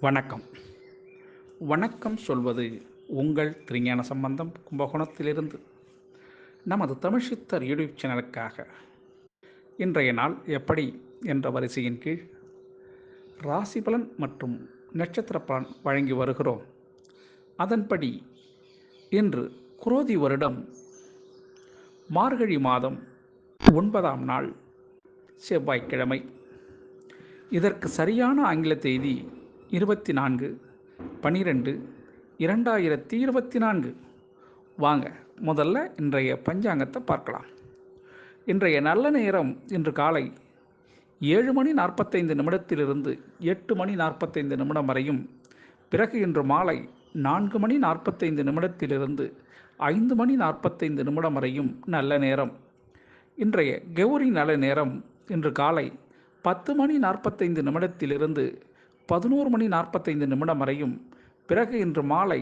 வணக்கம். வணக்கம் சொல்வது உங்கள் திருஞான சம்பந்தம் கும்பகோணத்திலிருந்து. நமது தமிழ் சித்தர் யூடியூப் சேனலுக்காக. இன்றைய நாள் எப்படி என்ற வரிசையின் கீழ் ராசி பலன் மற்றும் நட்சத்திர பலன் வழங்கி வருகிறோம். அதன்படி இன்று குரோதி வருடம் மார்கழி மாதம் ஒன்பதாம் நாள் செவ்வாய்க்கிழமை. இதற்கு சரியான ஆங்கில தேதி இருபத்தி நான்கு பனிரெண்டு இரண்டாயிரத்தி இருபத்தி நான்கு வாங்க முதல்ல இன்றைய பஞ்சாங்கத்தை பார்க்கலாம். இன்றைய நல்ல நேரம் இன்று காலை ஏழு மணி நாற்பத்தைந்து நிமிடத்திலிருந்து எட்டு மணி நாற்பத்தைந்து நிமிடம் வரையும் பிறகு இன்று மாலை நான்கு மணி நாற்பத்தைந்து நிமிடத்திலிருந்து ஐந்து மணி நாற்பத்தைந்து நிமிடம் வரையும் நல்ல நேரம். இன்றைய கௌரி நல்ல நேரம் இன்று காலை பத்து மணி நாற்பத்தைந்து நிமிடத்திலிருந்து பதினோரு மணி நாற்பத்தைந்து நிமிடம் வரையும் பிறகு இன்று மாலை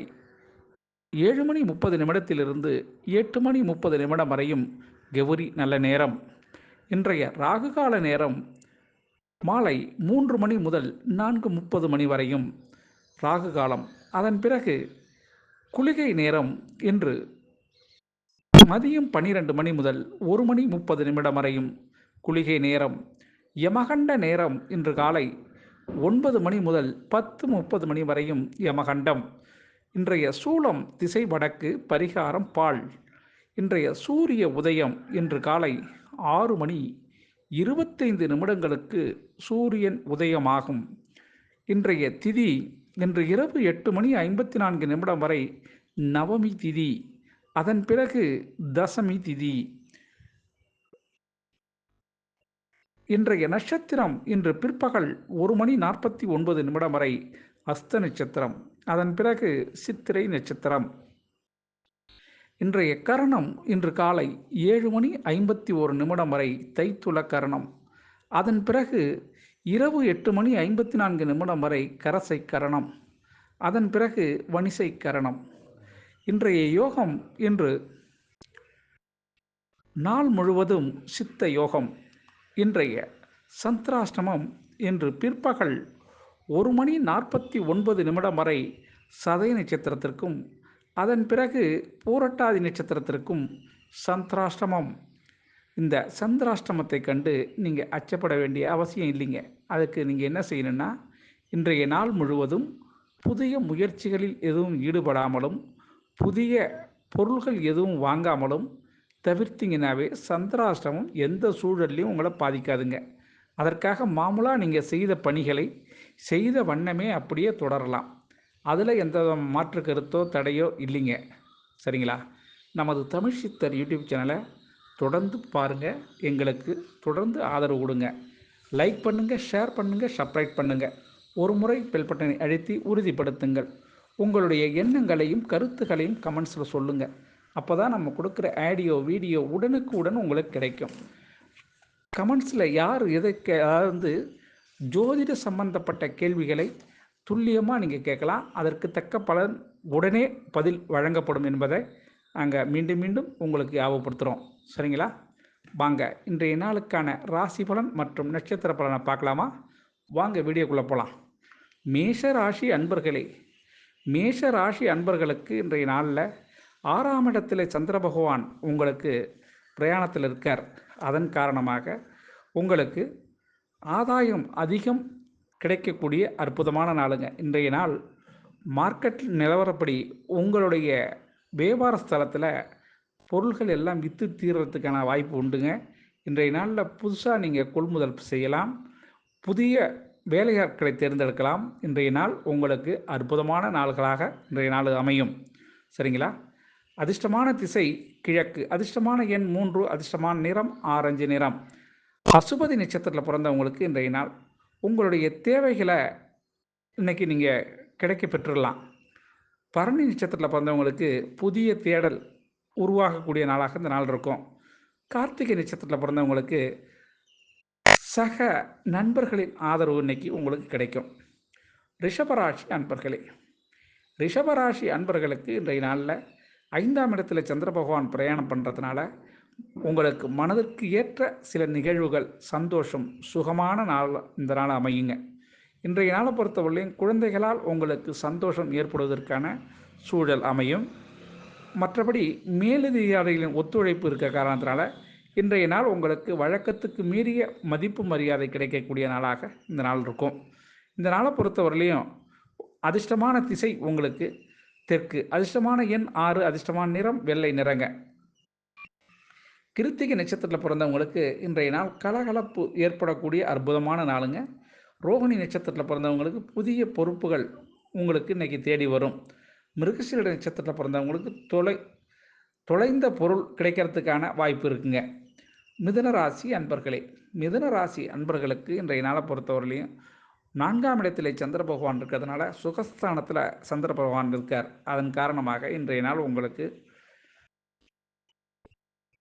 ஏழு மணி முப்பது நிமிடத்திலிருந்து எட்டு மணி முப்பது நிமிடம் வரையும் கெவுரி நல்ல நேரம். இன்றைய ராகுகால நேரம் மாலை மூன்று மணி முதல் நான்கு முப்பது மணி வரையும் ராகு காலம் அதன் பிறகு குளிகை நேரம் இன்று மதியம் பன்னிரண்டு மணி முதல் ஒரு மணி முப்பது நிமிடம் வரையும் குளிகை நேரம். யமகண்ட நேரம் இன்று காலை ஒன்பது மணி முதல் பத்து முப்பது மணி வரையும் யமகண்டம். இன்றைய சூளம் திசை வடக்கு பரிகாரம் பால். இன்றைய சூரிய உதயம் இன்று காலை ஆறு மணி இருபத்தைந்து நிமிடங்களுக்கு சூரியன் உதயமாகும். இன்றைய திதி இன்று இரவு எட்டு மணி ஐம்பத்தி நான்கு நிமிடம் வரை நவமி திதி. அதன் பிறகு தசமி திதி. இன்றைய நட்சத்திரம் இன்று பிற்பகல் ஒரு மணி நாற்பத்தி ஒன்பது நிமிடம் வரை அஸ்த நட்சத்திரம். அதன் பிறகு சித்திரை நட்சத்திரம். இன்றைய கரணம் இன்று காலை ஏழு மணி ஐம்பத்தி ஒரு நிமிடம் வரை தைத்துள கரணம். அதன் பிறகு இரவு எட்டு மணி ஐம்பத்தி நான்கு நிமிடம் வரை கரசை கரணம். அதன் பிறகு வணிசை கரணம். இன்றைய யோகம் இன்று நாள் முழுவதும் சித்த யோகம். இன்றைய சந்திராஷ்டமம் இன்று பிற்பகல் ஒரு மணி நாற்பத்தி ஒன்பது நிமிடம் வரை சதய நட்சத்திரத்திற்கும் அதன் பிறகு பூரட்டாதி நட்சத்திரத்திற்கும் சந்திராஷ்டமம். இந்த சந்திராஷ்டமத்தை கண்டு நீங்கள் அச்சப்பட வேண்டிய அவசியம் இல்லைங்க. அதுக்கு நீங்கள் என்ன செய்யணும்னா இன்றைய நாள் முழுவதும் புதிய முயற்சிகளில் எதுவும் ஈடுபடாமலும் புதிய பொருள்கள் எதுவும் வாங்காமலும் தவிர்த்திங்கனாவே சந்திராஷ்டமம் எந்த சூழல்லையும் உங்களை பாதிக்காதுங்க. அதற்காக மாமூலாக நீங்கள் செய்த பணிகளை செய்த வண்ணமே அப்படியே தொடரலாம். அதில் எந்த மாற்று கருத்தோ தடையோ இல்லைங்க. சரிங்களா? நமது தமிழ் சித்தர் யூடியூப் சேனலை தொடர்ந்து பாருங்கள் எங்களுக்கு தொடர்ந்து ஆதரவு கொடுங்க. லைக் பண்ணுங்கள் ஷேர் பண்ணுங்கள் சப்ஸ்கிரைப் பண்ணுங்கள் ஒரு முறை பெல் பட்டனை அழுத்தி உறுதிப்படுத்துங்கள். உங்களுடைய எண்ணங்களையும் கருத்துக்களையும் கமெண்ட்ஸில் சொல்லுங்கள் அப்போ தான் நம்ம கொடுக்குற ஆடியோ வீடியோ உடனுக்கு உடன் உங்களுக்கு கிடைக்கும். கமெண்ட்ஸில் யார் எதை கே அதாவது வந்து ஜோதிட சம்பந்தப்பட்ட கேள்விகளை துல்லியமாக நீங்கள் கேட்கலாம். அதற்கு தக்க பலன் உடனே பதில் வழங்கப்படும் என்பதை நாங்கள் மீண்டும் மீண்டும் உங்களுக்கு ஞாபகப்படுத்துகிறோம் சரிங்களா? வாங்க இன்றைய நாளுக்கான ராசி பலன் மற்றும் நட்சத்திர பலனை பார்க்கலாமா? வாங்க வீடியோக்குள்ளே போகலாம் மேஷ ராசி அன்பர்களே மேஷ ராசி அன்பர்களுக்கு இன்றைய நாளில் ஆறாம் இடத்தில் சந்திர பகவான் உங்களுக்கு பிரயாணத்தில் இருக்கார். அதன் காரணமாக உங்களுக்கு ஆதாயம் அதிகம் கிடைக்கக்கூடிய அற்புதமான நாளுங்க. இன்றைய நாள் மார்க்கெட் நிலவரப்படி உங்களுடைய வியாபார ஸ்தலத்தில் பொருள்கள் எல்லாம் விற்று தீர்றதுக்கான வாய்ப்பு உண்டுங்க. இன்றைய நாளில் புதுசாக நீங்கள் கொள்முதல் செய்யலாம். புதிய வேலையாட்களை தேர்ந்தெடுக்கலாம். இன்றைய நாள் உங்களுக்கு அற்புதமான நாள்களாக இன்றைய நாள் அமையும். சரிங்களா? அதிர்ஷ்டமான திசை கிழக்கு. அதிர்ஷ்டமான எண் மூன்று அதிர்ஷ்டமான நிறம் ஆரஞ்சு நிறம். பசுபதி நட்சத்திரத்தில் பிறந்தவங்களுக்கு இன்றைய நாள் உங்களுடைய தேவைகளை இன்றைக்கி நீங்கள் கிடைக்க பெற்றுடலாம். பரணி நட்சத்திரத்தில் பிறந்தவங்களுக்கு புதிய தேடல் உருவாகக்கூடிய நாளாக இந்த நாள் இருக்கும். கார்த்திகை நட்சத்திரத்தில் பிறந்தவங்களுக்கு சக நண்பர்களின் ஆதரவு இன்னைக்கு உங்களுக்கு கிடைக்கும். ரிஷபராசி அன்பர்களே ரிஷபராசி அன்பர்களுக்கு இன்றைய நாளில் ஐந்தாம் இடத்துல சந்திர பகவான் பிரயாணம் பண்ணுறதுனால உங்களுக்கு மனதிற்கு ஏற்ற சில நிகழ்வுகள் சந்தோஷம் சுகமான நாள் இந்த நாள் அமையுங்க. இன்றைய நாளை பொறுத்தவரையும் குழந்தைகளால் உங்களுக்கு சந்தோஷம் ஏற்படுவதற்கான சூழல் அமையும். மற்றபடி மேலதிகாரிகளின் ஒத்துழைப்பு இருக்க காரணத்தினால இன்றைய நாள் உங்களுக்கு வழக்கத்துக்கு மீறிய மதிப்பு மரியாதை கிடைக்கக்கூடிய நாளாக இந்த நாள் இருக்கும். இந்த நாளை பொறுத்தவரையிலையும் அதிர்ஷ்டமான திசை உங்களுக்கு தெற்கு. அதிர்ஷ்டமான எண் ஆறு. அதிர்ஷ்டமான நிறம் வெள்ளை நிறங்க. கிருத்திகை நட்சத்திரத்தில் பிறந்தவங்களுக்கு இன்றைய நாள் கலகலப்பு ஏற்படக்கூடிய அற்புதமான நாளுங்க. ரோகிணி நட்சத்திரத்தில் பிறந்தவங்களுக்கு புதிய பொறுப்புகள் உங்களுக்கு இன்றைக்கி தேடி வரும். மிருகசீல நட்சத்திரத்தில் பிறந்தவங்களுக்கு தொலை தொலைந்த பொருள் கிடைக்கிறதுக்கான வாய்ப்பு இருக்குங்க. மிதுன ராசி அன்பர்களே மிதுன ராசி அன்பர்களுக்கு இன்றைய நாளை பொறுத்தவரையிலையும் நான்காம் இடத்திலே சந்திர பகவான் இருக்கிறதுனால சுகஸ்தானத்தில் சந்திர பகவான் இருக்கார். அதன் காரணமாக இன்றைய நாள் உங்களுக்கு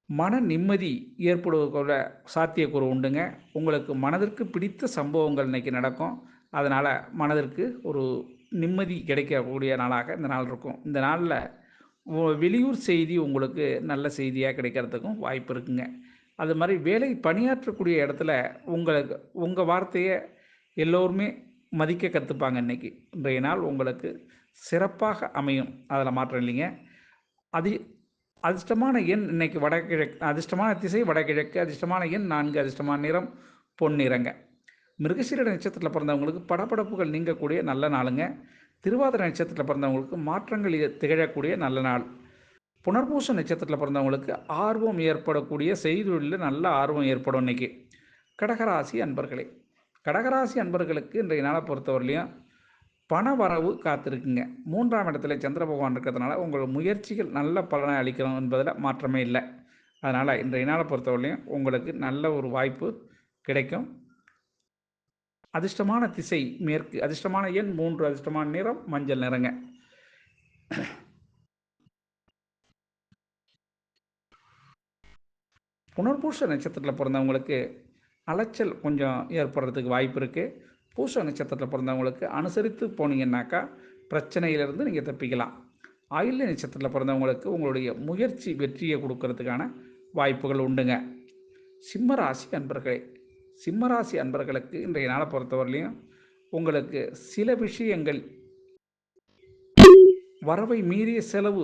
மன நிம்மதி ஏற்படுவதற்குள்ள சாத்தியக்கூறு உண்டுங்க. உங்களுக்கு மனதிற்கு பிடித்த சம்பவங்கள் இன்றைக்கி நடக்கும். அதனால் மனதிற்கு ஒரு நிம்மதி கிடைக்கக்கூடிய நாளாக இந்த நாள் இருக்கும். இந்த நாளில் வெளியூர் செய்தி உங்களுக்கு நல்ல செய்தியாக கிடைக்கிறதுக்கும் வாய்ப்பு இருக்குங்க. அது மாதிரி வேலை பணியாற்றக்கூடிய இடத்துல உங்களுக்கு உங்கள் வார்த்தையை எல்லோருமே மதிக்க கற்றுப்பாங்க இன்றைக்கி இன்றைய நாள் உங்களுக்கு சிறப்பாக அமையும். அதில் மாற்றம் இல்லைங்க. அது அதிர்ஷ்டமான எண் இன்னைக்கு வடகிழக்கு அதிர்ஷ்டமான திசை வடகிழக்கு அதிர்ஷ்டமான எண் நான்கு அதிர்ஷ்டமான நிறம் பொன்னிறங்க. மிருகசீரட நட்சத்திரத்தில் பிறந்தவங்களுக்கு படபடப்புகள் நீங்கக்கூடிய நல்ல நாளுங்க. திருவாதிரை நட்சத்திரத்தில் பிறந்தவங்களுக்கு மாற்றங்கள் திகழக்கூடிய நல்ல நாள். புனர்பூச நட்சத்திரத்தில் பிறந்தவங்களுக்கு ஆர்வம் ஏற்படக்கூடிய செய்தொழிலில் நல்ல ஆர்வம் ஏற்படும் இன்றைக்கி கடகராசி அன்பர்களே கடகராசி அன்பர்களுக்கு இன்றைய நாளை பொறுத்தவரையிலையும் பண வரவு காத்திருக்குங்க. மூன்றாம் இடத்துல சந்திர பகவான் இருக்கிறதுனால உங்கள் முயற்சிகள் நல்ல பலனை அளிக்கணும் என்பதில் மாற்றமே இல்லை. அதனால் இன்றைய நாளை பொறுத்தவரையிலையும் உங்களுக்கு நல்ல ஒரு வாய்ப்பு கிடைக்கும். அதிர்ஷ்டமான திசை மேற்கு அதிர்ஷ்டமான எண் மூன்று அதிர்ஷ்டமான நிறம் மஞ்சள் நிறங்க. புனர்பூஷ நட்சத்திரத்தில் பிறந்தவங்களுக்கு அலைச்சல் கொஞ்சம் ஏற்படுறதுக்கு வாய்ப்பு இருக்குது பூச நட்சத்திரத்தில் பிறந்தவங்களுக்கு அனுசரித்து போனீங்கன்னாக்கா பிரச்சனையிலிருந்து நீங்கள் தப்பிக்கலாம். ஆயுள்ய நட்சத்திரத்தில் பிறந்தவங்களுக்கு உங்களுடைய முயற்சி வெற்றியை கொடுக்கறதுக்கான வாய்ப்புகள் உண்டுங்க. சிம்மராசி அன்பர்களே சிம்மராசி அன்பர்களுக்கு இன்றைய நாளை பொறுத்தவரையிலையும் உங்களுக்கு சில விஷயங்கள் வரவை மீறிய செலவு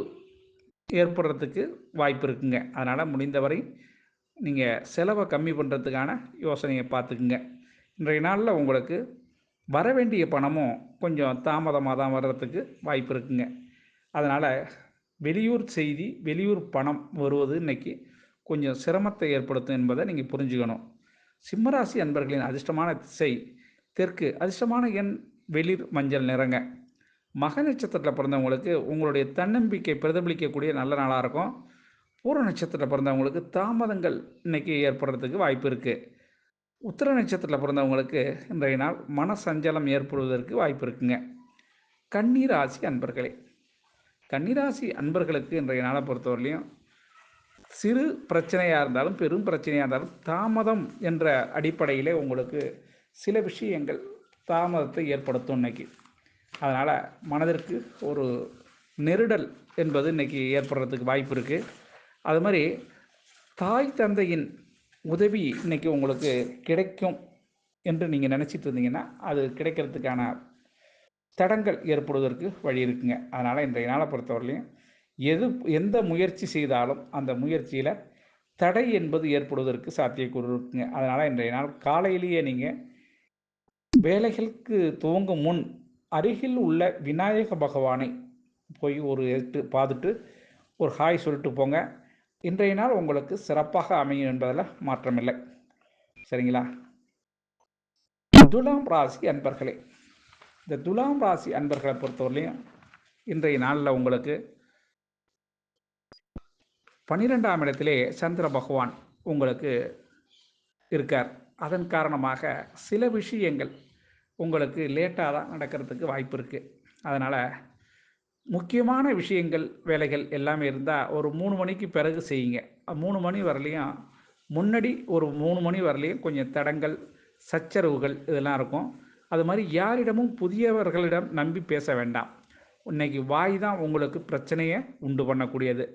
ஏற்படுறதுக்கு வாய்ப்பு இருக்குங்க. அதனால் முடிந்தவரை நீங்கள் செலவை கம்மி பண்ணுறதுக்கான யோசனையை பார்த்துக்குங்க இன்றைய நாளில் உங்களுக்கு வர வேண்டிய பணமும் கொஞ்சம் தாமதமாக தான் வர்றதுக்கு வாய்ப்பு இருக்குங்க. அதனால் வெளியூர் செய்தி வெளியூர் பணம் வருவது இன்றைக்கி கொஞ்சம் சிரமத்தை ஏற்படுத்தும் என்பதை நீங்கள் புரிஞ்சுக்கணும். சிம்மராசி அன்பர்களின் அதிர்ஷ்டமான திசை தெற்கு அதிர்ஷ்டமான எண் வெளிர் மஞ்சள் நிறங்க. மக நட்சத்திரத்தில் பிறந்தவங்களுக்கு உங்களுடைய தன்னம்பிக்கை பிரதிபலிக்கக்கூடிய நல்ல நாளாக இருக்கும். பூர நட்சத்திரத்தில் பிறந்தவங்களுக்கு தாமதங்கள் இன்றைக்கி ஏற்படுறதுக்கு வாய்ப்பு இருக்குது உத்திர நட்சத்திரத்தில் பிறந்தவங்களுக்கு இன்றைய நாள் மன சஞ்சலம் ஏற்படுவதற்கு வாய்ப்பு இருக்குங்க. கன்னிராசி அன்பர்களே கன்னிராசி அன்பர்களுக்கு இன்றைய நாளை பொறுத்தவரையிலையும் சிறு பிரச்சனையாக இருந்தாலும் பெரும் பிரச்சனையாக இருந்தாலும் தாமதம் என்ற அடிப்படையிலே உங்களுக்கு சில விஷயங்கள் தாமதத்தை ஏற்படுத்தும் இன்னைக்கு. அதனால் மனதிற்கு ஒரு நெருடல் என்பது இன்றைக்கி ஏற்படுறதுக்கு வாய்ப்பு இருக்குது அது மாதிரி தாய் தந்தையின் உதவி இன்றைக்கி உங்களுக்கு கிடைக்கும் என்று நீங்கள் நினச்சிட்டு இருந்தீங்கன்னா அது கிடைக்கிறதுக்கான தடங்கள் ஏற்படுவதற்கு வழி இருக்குங்க. அதனால் இன்றைய நாளை பொறுத்தவரையிலையும் எது எந்த முயற்சி செய்தாலும் அந்த முயற்சியில் தடை என்பது ஏற்படுவதற்கு சாத்தியக்கூறு இருக்குங்க. அதனால் இன்றைய நாள் காலையிலேயே நீங்கள் வேலைகளுக்கு துவங்கும் முன் அருகில் உள்ள விநாயக பகவானை போய் ஒரு எட்டு பார்த்துட்டு ஒரு ஹாய் சொல்லிட்டு போங்க. இன்றைய நாள் உங்களுக்கு சிறப்பாக அமையும் என்பதில் மாற்றமில்லை. சரிங்களா? துலாம் ராசி அன்பர்களே இந்த துலாம் ராசி அன்பர்களை பொறுத்தவரையிலையும் இன்றைய நாளில் உங்களுக்கு பன்னிரெண்டாம் இடத்திலே சந்திர பகவான் உங்களுக்கு இருக்கார். அதன் காரணமாக சில விஷயங்கள் உங்களுக்கு லேட்டாக தான் நடக்கிறதுக்கு வாய்ப்பு இருக்குது அதனால் முக்கியமான விஷயங்கள் வேலைகள் எல்லாமே இருந்தால் ஒரு மூணு மணிக்கு பிறகு செய்யுங்க. மூணு மணி வரலையும் முன்னாடி ஒரு மூணு மணி வரலையும் கொஞ்சம் தடங்கள் சச்சரவுகள் இதெல்லாம் இருக்கும். அது மாதிரி யாரிடமும் புதியவர்களிடம் நம்பி பேச வேண்டாம். இன்னைக்கு வாய் தான் உங்களுக்கு பிரச்சனையை உண்டு பண்ணக்கூடியது.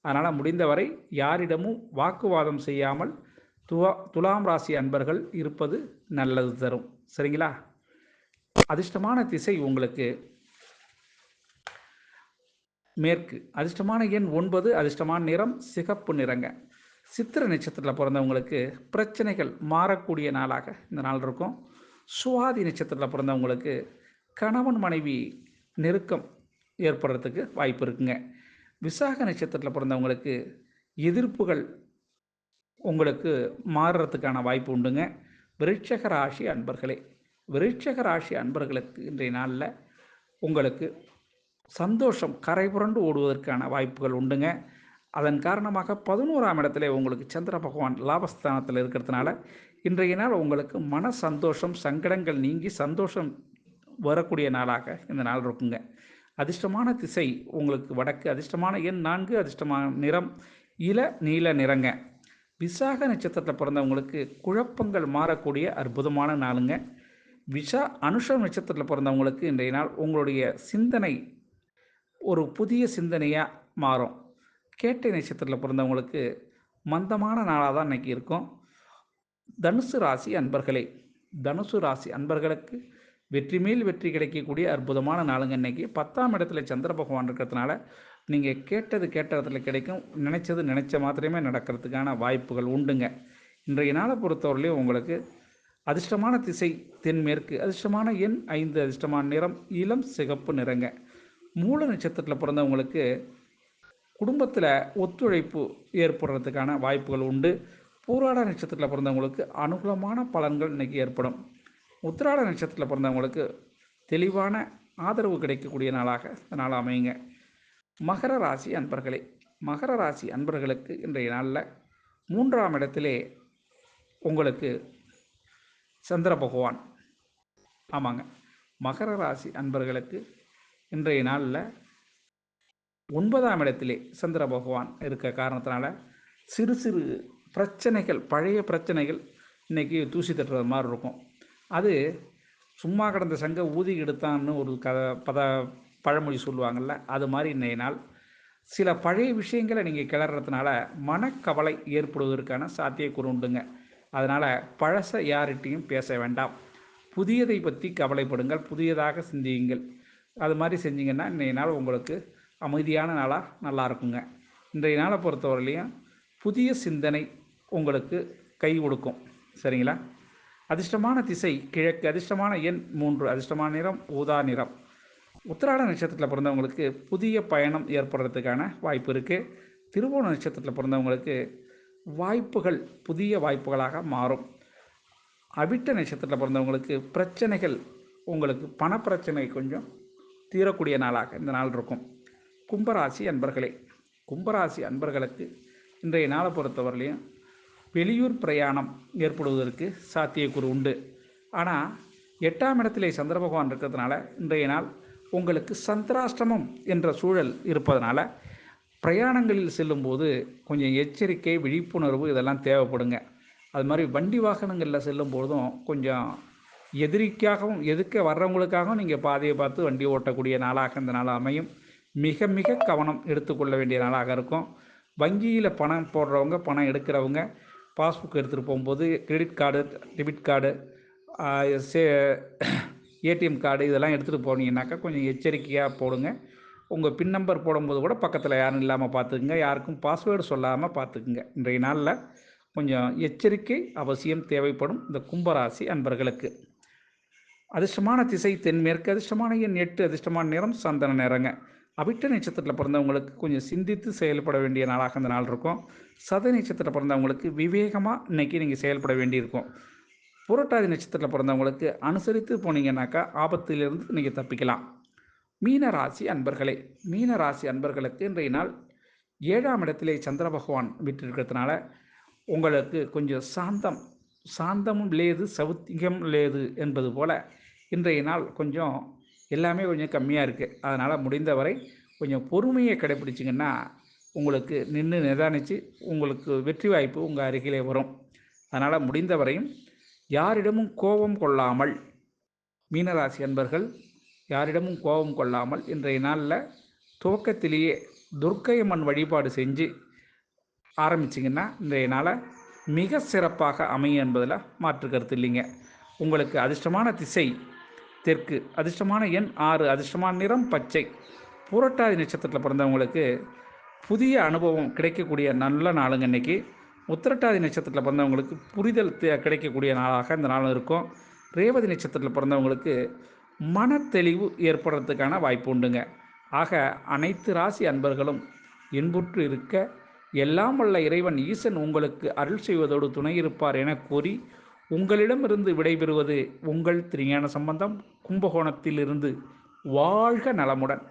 அதனால் முடிந்தவரை யாரிடமும் வாக்குவாதம் செய்யாமல் துவா துலாம் ராசி அன்பர்கள் இருப்பது நல்லது தரும். சரிங்களா? அதிர்ஷ்டமான திசை உங்களுக்கு மேற்கு. அதிர்ஷ்டமான எண் ஒன்பது அதிர்ஷ்டமான நிறம் சிகப்பு நிறங்க. சித்திர நட்சத்திரத்தில் பிறந்தவங்களுக்கு பிரச்சனைகள் மாறக்கூடிய நாளாக இந்த நாள் இருக்கும். சுவாதி நட்சத்திரத்தில் பிறந்தவங்களுக்கு கணவன் மனைவி நெருக்கம் ஏற்படுறதுக்கு வாய்ப்பு இருக்குங்க. விசாக நட்சத்திரத்தில் பிறந்தவங்களுக்கு எதிர்ப்புகள் உங்களுக்கு மாறுறதுக்கான வாய்ப்பு உண்டுங்க. விருட்சக ராசி அன்பர்களே விருட்சக ராசி அன்பர்களுக்கு இன்றைய நாளில் உங்களுக்கு சந்தோஷம் கரை புரண்டு ஓடுவதற்கான வாய்ப்புகள் உண்டுங்க. அதன் காரணமாக பதினோராம் இடத்துல உங்களுக்கு சந்திர பகவான் லாபஸ்தானத்தில் இருக்கிறதுனால இன்றைய நாள் உங்களுக்கு மன சந்தோஷம் சங்கடங்கள் நீங்கி சந்தோஷம் வரக்கூடிய நாளாக இந்த நாள் இருக்குங்க. அதிர்ஷ்டமான திசை உங்களுக்கு வடக்கு அதிர்ஷ்டமான எண் நான்கு அதிர்ஷ்டமான நிறம் இள நீல நிறங்க. விசாக நட்சத்திரத்தில் பிறந்தவங்களுக்கு குழப்பங்கள் மாறக்கூடிய அற்புதமான நாளுங்க. விஷா அனுஷம் நட்சத்திரத்தில் பிறந்தவங்களுக்கு இன்றைய நாள் உங்களுடைய சிந்தனை ஒரு புதிய சிந்தனையாக மாறும். கேட்டை நட்சத்திரத்தில் பிறந்தவங்களுக்கு மந்தமான நாளாக தான் இன்றைக்கி இருக்கும். தனுசு ராசி அன்பர்களே தனுசு ராசி அன்பர்களுக்கு வெற்றி மேல் வெற்றி கிடைக்கக்கூடிய அற்புதமான நாளுங்க இன்றைக்கி பத்தாம் இடத்துல சந்திர பகவான் இருக்கிறதுனால நீங்கள் கேட்டது கேட்ட இடத்துல கிடைக்கும். நினச்சது நினச்ச மாத்திரமே நடக்கிறதுக்கான வாய்ப்புகள் உண்டுங்க. இன்றைய நாளை பொறுத்தவரையிலையும் உங்களுக்கு அதிர்ஷ்டமான திசை தென்மேற்கு அதிர்ஷ்டமான எண் ஐந்து அதிர்ஷ்டமான நிறம் இளம் சிகப்பு நிறங்க. மூல நட்சத்திரத்தில் பிறந்தவங்களுக்கு குடும்பத்தில் ஒத்துழைப்பு ஏற்படுறதுக்கான வாய்ப்புகள் உண்டு. பூராட நட்சத்திரத்தில் பிறந்தவங்களுக்கு அனுகூலமான பலன்கள் இன்றைக்கி ஏற்படும். உத்திராட நட்சத்திரத்தில் பிறந்தவங்களுக்கு தெளிவான ஆதரவு கிடைக்கக்கூடிய நாளாக இந்த நாள் அமையுங்க. மகர ராசி அன்பர்களே மகர ராசி அன்பர்களுக்கு இன்றைய நாளில் மூன்றாம் இடத்திலே உங்களுக்கு சந்திர பகவான். ஆமாங்க. மகர ராசி அன்பர்களுக்கு இன்றைய நாளில் ஒன்பதாம் இடத்திலே சந்திர பகவான் இருக்க காரணத்தினால சிறு சிறு பிரச்சனைகள் பழைய பிரச்சனைகள் இன்றைக்கி தூசி தட்டுறது மாதிரி இருக்கும். அது சும்மா கிடந்த சங்க ஊதி எடுத்தான்னு ஒரு கதை பத பழமொழி சொல்லுவாங்கள்ல அது மாதிரி இன்றைய நாள். சில பழைய விஷயங்களை நீங்கள் கிளறதுனால மனக்கவலை ஏற்படுவதற்கான சாத்தியக்கூறு உண்டுங்க. அதனால் பழச யார்கிட்டையும் பேச வேண்டாம். புதியதை பற்றி கவலைப்படுங்கள் புதியதாக சிந்தியுங்கள். அது மாதிரி செஞ்சிங்கன்னா இன்றைய நாள் உங்களுக்கு அமைதியான நாளாக நல்லா இருக்குங்க. இன்றைய நாளை பொறுத்தவரையிலையும் புதிய சிந்தனை உங்களுக்கு கை கொடுக்கும். சரிங்களா? அதிர்ஷ்டமான திசை கிழக்கு அதிர்ஷ்டமான எண் மூன்று அதிர்ஷ்டமான நிறம் ஊதா நிறம். உத்திராட நட்சத்திரத்தில் பிறந்தவங்களுக்கு புதிய பயணம் ஏற்படுறதுக்கான வாய்ப்பு இருக்குது திருவோண நட்சத்திரத்தில் பிறந்தவங்களுக்கு வாய்ப்புகள் புதிய வாய்ப்புகளாக மாறும். அவிட்ட நட்சத்திரத்தில் பிறந்தவங்களுக்கு பிரச்சனைகள் உங்களுக்கு பணப்பிரச்சனை கொஞ்சம் தீரக்கூடிய நாளாக இந்த நாள் இருக்கும். கும்பராசி அன்பர்களே கும்பராசி அன்பர்களுக்கு இன்றைய நாளை பொறுத்தவரையிலையும் வெளியூர் பிரயாணம் ஏற்படுவதற்கு சாத்தியக்கூறு உண்டு. ஆனால் எட்டாம் இடத்திலே சந்திர பகவான் இருக்கிறதுனால இன்றைய நாள் உங்களுக்கு சந்திராஷ்டமம் என்ற சூழல் இருப்பதனால பிரயாணங்களில் செல்லும்போது கொஞ்சம் எச்சரிக்கை விழிப்புணர்வு இதெல்லாம் தேவைப்படுங்க. அது மாதிரி வண்டி வாகனங்களில் செல்லும் பொழுதும் கொஞ்சம் எதிரிக்காகவும் எதுக்க வர்றவங்களுக்காகவும் நீங்கள் பாதையை பார்த்து வண்டி ஓட்டக்கூடிய நாளாக இந்த நாள் அமையும். மிக மிக கவனம் எடுத்துக்கொள்ள வேண்டிய நாளாக இருக்கும். வங்கியில் பணம் போடுறவங்க பணம் எடுக்கிறவங்க பாஸ்புக் எடுத்துகிட்டு போகும்போது credit card debit card say ATM card இதெல்லாம் எடுத்துகிட்டு போனீங்கன்னாக்கா கொஞ்சம் எச்சரிக்கையாக போடுங்க. உங்கள் பின் நம்பர் போடும்போது கூட பக்கத்தில் யாரும் இல்லாமல் பார்த்துக்குங்க. யாருக்கும் பாஸ்வேர்டு சொல்லாமல் பார்த்துக்குங்க. இன்றைய நாளில் கொஞ்சம் எச்சரிக்கை அவசியம் தேவைப்படும். இந்த கும்பராசி அன்பர்களுக்கு. அதிர்ஷ்டமான திசை தென்மேற்கு அதிர்ஷ்டமான எண் எட்டு அதிர்ஷ்டமான நிறம் சந்தன நிறங்க. அவிட்ட நட்சத்திரத்தில் பிறந்தவங்களுக்கு கொஞ்சம் சிந்தித்து செயல்பட வேண்டிய நாளாக அந்த நாள் இருக்கும். சத நட்சத்திரத்தில் பிறந்தவங்களுக்கு விவேகமாக இன்றைக்கி நீங்கள் செயல்பட வேண்டியிருக்கும். புரட்டாதி நட்சத்திரத்தில் பிறந்தவங்களுக்கு அனுசரித்து போனீங்கன்னாக்கா ஆபத்திலிருந்து நீங்கள் தப்பிக்கலாம். மீன ராசி அன்பர்களே மீன ராசி அன்பர்களுக்கு இன்றைய நாள் ஏழாம் இடத்திலே சந்திர பகவான் விட்டிருக்கிறதுனால உங்களுக்கு கொஞ்சம் சாந்தம் சாந்தமும் லேது சவுத்தியம் லேது என்பது போல் இன்றைய நாள் கொஞ்சம் எல்லாமே கொஞ்சம் கம்மியாக இருக்குது அதனால் முடிந்தவரை கொஞ்சம் பொறுமையை கடைப்பிடிச்சிங்கன்னா உங்களுக்கு நின்று நிதானித்து உங்களுக்கு வெற்றி வாய்ப்பு உங்கள் அருகிலே வரும். அதனால் முடிந்தவரையும் யாரிடமும் கோபம் கொள்ளாமல் மீனராசி அன்பர்கள் யாரிடமும் கோபம் கொள்ளாமல் இன்றைய நாளில் துவக்கத்திலேயே துர்க்கையம்மன் வழிபாடு செஞ்சு ஆரம்பிச்சிங்கன்னா இன்றைய நாளை மிக சிறப்பாக அமையும் என்பதில் மாற்று கருத்து இல்லைங்க. உங்களுக்கு அதிர்ஷ்டமான திசை தெற்கு அதிர்ஷ்டமான எண் ஆறு அதிர்ஷ்டமான நிறம் பச்சை. புரட்டாதி நட்சத்திரத்தில் பிறந்தவங்களுக்கு புதிய அனுபவம் கிடைக்கக்கூடிய நல்ல நாளுங்க இன்றைக்கி உத்திரட்டாதி நட்சத்திரத்தில் பிறந்தவங்களுக்கு புரிதல் கிடைக்கக்கூடிய நாளாக இந்த நாளும் இருக்கும். ரேவதி நட்சத்திரத்தில் பிறந்தவங்களுக்கு மன தெளிவு ஏற்படுறதுக்கான வாய்ப்பு உண்டுங்க. ஆக அனைத்து ராசி அன்பர்களும் இன்புற்று இருக்க எல்லாம் வல்ல இறைவன் ஈசன் உங்களுக்கு அருள் செய்வதோடு துணை இருப்பார் என கூறி உங்களிடமிருந்து விடைபெறுவது உங்கள் திருஞான சம்பந்தம் கும்பகோணத்திலிருந்து வாழ்க நலமுடன்.